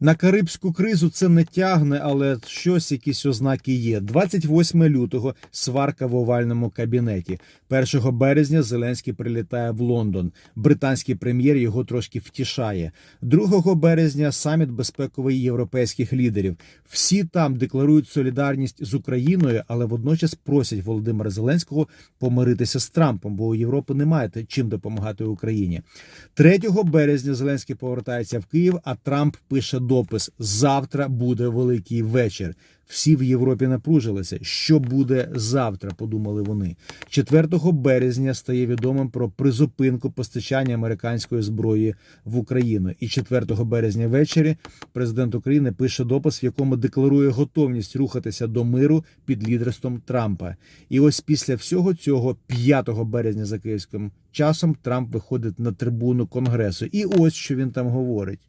На карибську кризу це не тягне, але щось, якісь ознаки є. 28 лютого сварка в овальному кабінеті. 1 березня Зеленський прилітає в Лондон. Британський прем'єр його трошки втішає. 2 березня саміт безпековий європейських лідерів. Всі там декларують солідарність з Україною, але водночас просять Володимира Зеленського помиритися з Трампом, бо у Європи немає чим допомагати Україні. 3 березня Зеленський повертається в Київ, а Трамп пише допис: Завтра буде великий вечір. Всі в Європі напружилися. Що буде завтра? Подумали вони. 4 березня стає відомим про призупинку постачання американської зброї в Україну. І 4 березня ввечері президент України пише допис, в якому декларує готовність рухатися до миру під лідерством Трампа. І ось після всього цього, 5 березня за київським часом, Трамп виходить на трибуну Конгресу. І ось що він там говорить.